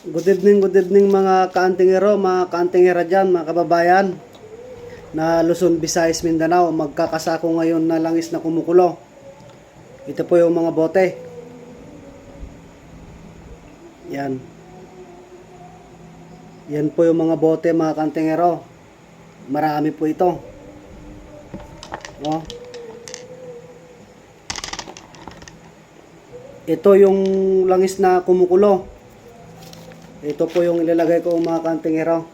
Good evening, good evening mga kaantingero, mga kaantingera dyan, mga kababayan na Luzon, Visayas, Mindanao. Magkakasako ngayon na langis na kumukulo. Ito po yung mga bote. Yan. Yan po yung mga bote mga kaantingero. Marami po ito. Oh. Ito yung langis na kumukulo. Ito po yung ilalagay ko mga kantingero.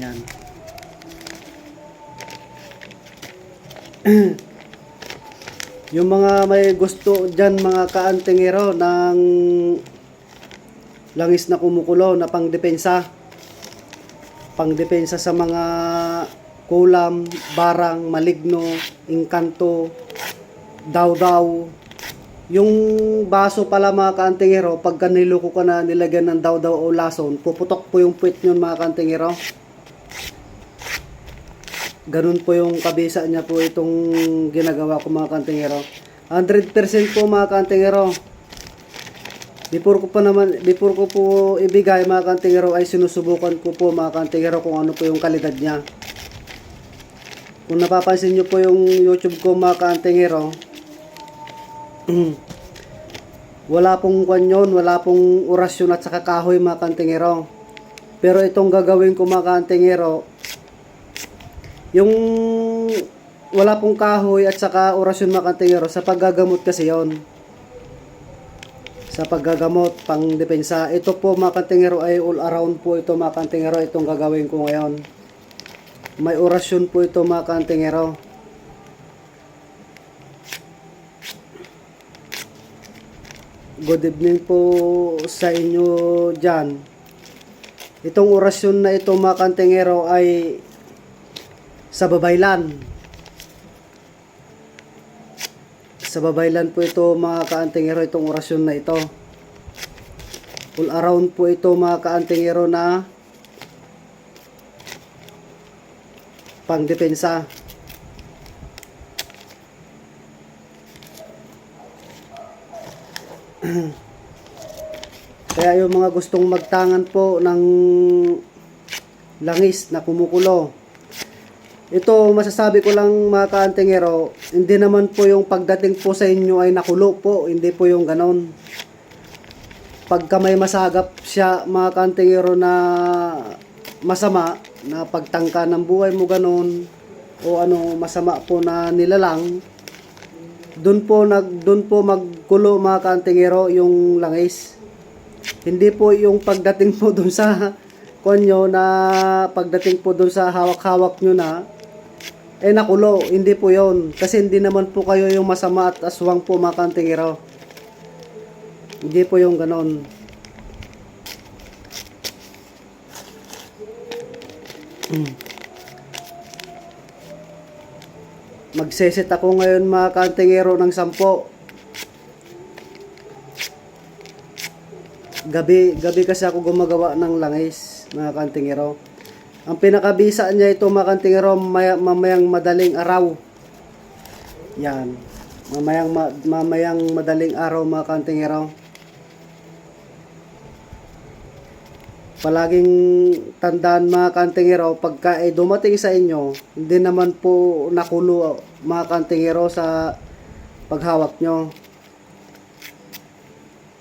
Yan. yung mga may gusto dyan mga kaantingero ng langis na kumukulo na pangdepensa. Pangdepensa sa mga kulam, barang, maligno, inkanto, daw-daw, yung baso pala mga kaantingero, pagka niloko ka na nilagyan ng daw-daw o lason, puputok po yung puwit yun mga kaantingero. Ganun po yung kabisa niya po itong ginagawa ko mga kaantingero. 100% po mga kaantingero. Before ko pa naman, before ko po ibigay mga kaantingero ay sinusubukan ko po mga kaantingero kung ano po yung kalidad niya. Kung napapansin nyo po yung YouTube ko mga kaantingero, wala pong kwanyon, wala pong orasyon at saka kahoy mga kantingero. Pero itong gagawin ko mga kantingero, yung wala pong kahoy at saka orasyon mga kantingero, sa paggagamot kasi yon Sa paggagamot, pang depensa. Ito po mga kantingero ay all around po ito mga kantingero, itong gagawin ko ngayon. May orasyon po ito mga kantingero. Good evening po sa inyo dyan. Itong orasyon na ito mga kantingero ay sa babaylan. Sa babaylan po ito mga kaantingero itong orasyon na ito. All around po ito mga kaantingero na pangdepensa. Kaya yung mga gustong magtangan po ng langis na kumukulo. Ito, masasabi ko lang mga kaantingero, hindi naman po yung pagdating po sa inyo ay nakulo po, hindi po yung ganon. Pagka may masagap siya mga kaantingero na masama, na pagtangka ng buhay mo ganon, o ano masama po na nilalang, doon po nag doon po magkulo mga kaantingero yung langis. Hindi po yung pagdating po doon sa konyo na pagdating po doon sa hawak-hawak nyo na eh nakulo, hindi po yon kasi hindi naman po kayo yung masama at aswang po mga kaantingero. Hindi po yung ganon. Magseset ako ngayon mga kantingero ng sampo. Gabi, gabi kasi ako gumagawa ng langis, mga kantingero. Ang pinakabisa niya ito mga kantingero, mamaya, mamayang madaling araw. Yan. Mamayang, ma- mamayang madaling araw mga kantingero. Palaging tandaan mga kantingero, pagka ay dumating sa inyo, hindi naman po nakulo mga kantingero sa paghawak nyo.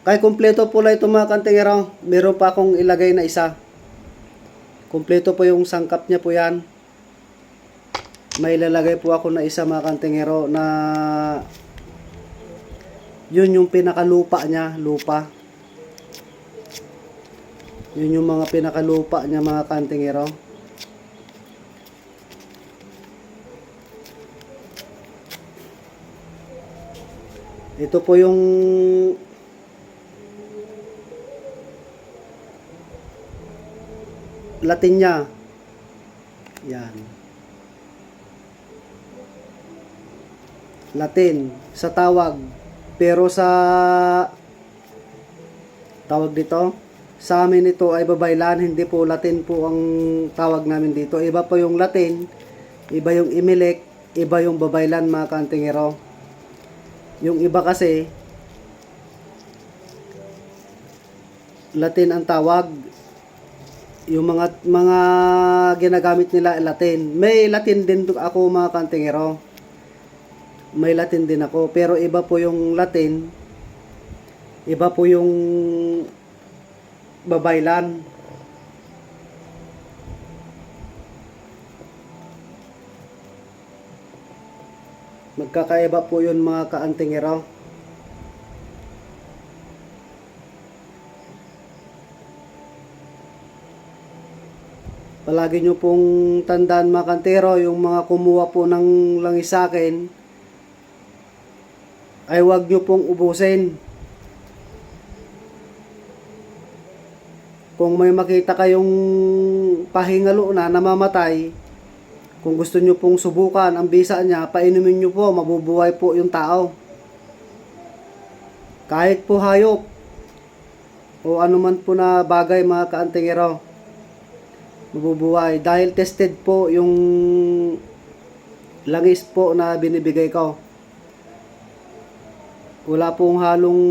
Kaya kumpleto po lang ito mga kantingero, meron pa akong ilagay na isa. Kumpleto po yung sangkap niya po yan. May ilalagay po ako na isa mga kantingero na yun yung pinakalupa niya, lupa. Yun yung mga pinakalupa niya mga kantingero. Ito po yung Latin niya. Yan. Latin sa tawag. Pero sa tawag dito, sa amin ito ay babaylan, hindi po Latin po ang tawag namin dito. Iba po yung Latin, iba yung Imilek, iba yung babaylan mga kantingero. Yung iba kasi, Latin ang tawag. Yung mga mga ginagamit nila Latin. May Latin din ako mga kantingero. May Latin din ako. Pero iba po yung Latin. Iba po yung babaylan. Magkakaiba po yun mga kaantingero. Palagi nyo pong tandaan mga kantero, yung mga kumuha po ng langis sa akin, ay wag nyo pong ubusin. Kung may makita kayong pahingalo na namamatay, kung gusto nyo pong subukan ang bisa niya, painumin nyo po, mabubuhay po yung tao. Kahit po hayop, o anuman po na bagay mga kaantingero, mabubuhay. Dahil tested po yung langis po na binibigay ko. Wala pong halong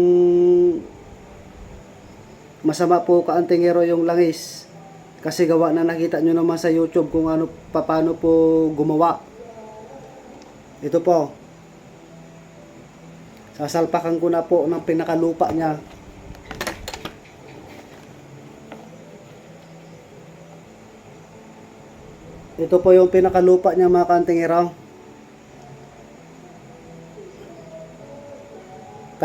masama po kaantingero yung langis. Kasi gawa na nakita nyo naman sa YouTube kung ano, paano po gumawa. Ito po. Sasalpakan ko na po ng pinakalupa niya. Ito po yung pinakalupa niya mga kantingero.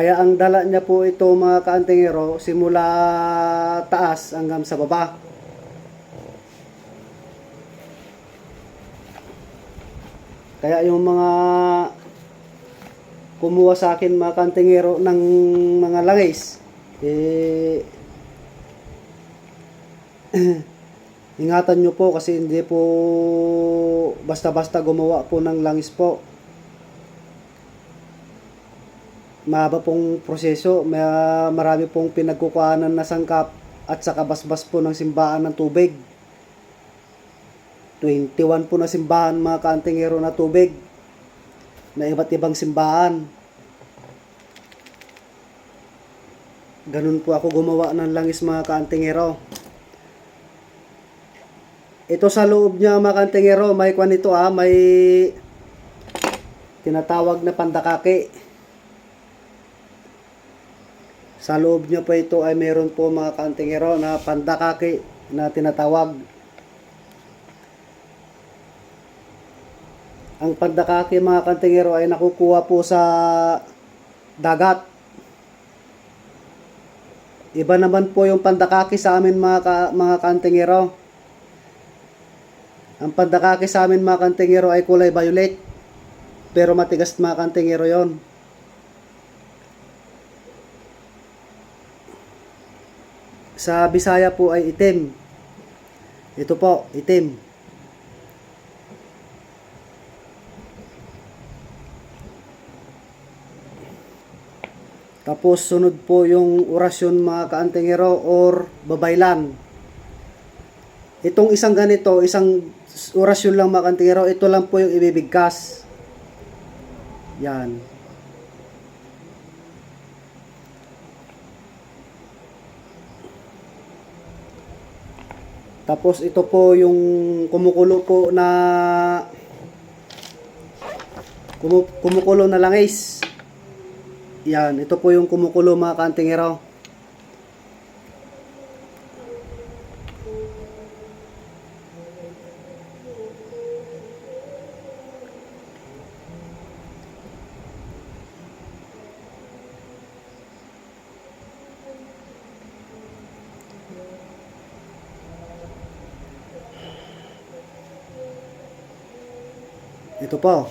Kaya ang dala niya po ito mga kantingero simula taas hanggang sa baba. Kaya yung mga kumuha sa akin mga kantingero ng mga langis, eh, ingatan nyo po kasi hindi po basta-basta gumawa po ng langis po. Mahaba pong proseso, may, marami pong pinagkukuhanan na sangkap at saka basbas po ng simbahan ng tubig. 21 po na simbahan mga kaantingero na tubig na iba't ibang simbahan. Ganun po ako gumawa ng langis mga kaantingero. Ito sa loob niya mga kaantingero, may kwan ito ah, may tinatawag na pandakake. Sa loob niya po ito ay meron po mga kaantingero na pandakake na tinatawag. Ang pandakake mga kantingero ay nakukuha po sa dagat. Iba naman po yung pandakake sa amin mga, ka, mga kantingero. Ang pandakake sa amin mga kantingero ay kulay violet. Pero matigas mga kantingero yon. Sa Bisaya po ay itim. Ito po, itim. Tapos sunod po yung orasyon mga kaantingero or babaylan. Itong isang ganito, isang orasyon lang mga kaantingero, ito lang po yung ibibigkas. Yan. Tapos ito po yung kumukulo po na kumu, kumukulo na langis. Yan, ito po yung kumukulo mga kantingero. Ito po.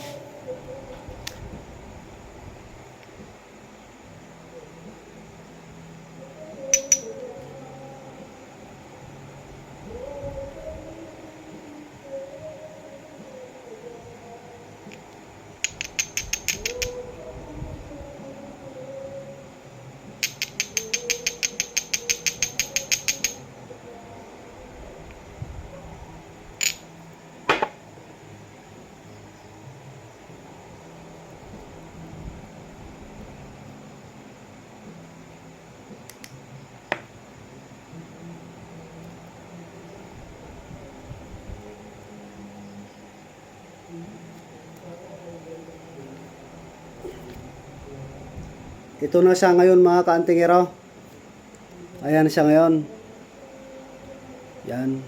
Ito na siya ngayon mga kaantingero. Ayan siya ngayon. Yan.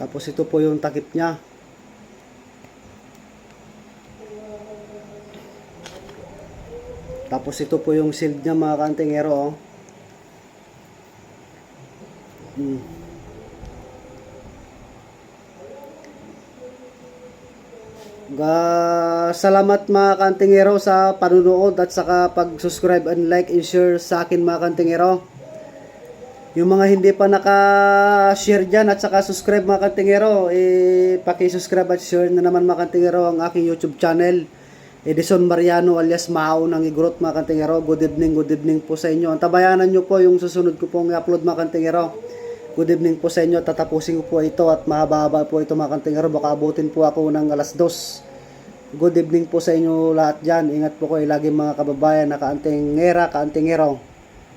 Tapos ito po yung takip niya. Tapos ito po yung shield niya mga kantingero. Oh. Hmm. Ga salamat mga kantingero sa panunood at saka pag-subscribe and like and share sa akin mga kantingero. Yung mga hindi pa naka-share dyan at saka subscribe mga kantingero, eh, paki-subscribe at share na naman mga kantingero ang aking YouTube channel. Edison Mariano alias Mao ng Igorot mga kantingero. Good evening, good evening po sa inyo. Antabayanan nyo po yung susunod ko pong i-upload mga kantingero. Good evening po sa inyo. Tatapusin ko po ito at mahaba-haba po ito mga kantingero. Baka abutin po ako ng alas dos. Good evening po sa inyo lahat dyan. Ingat po kayo lagi mga kababayan na kaantingera, kaantingero.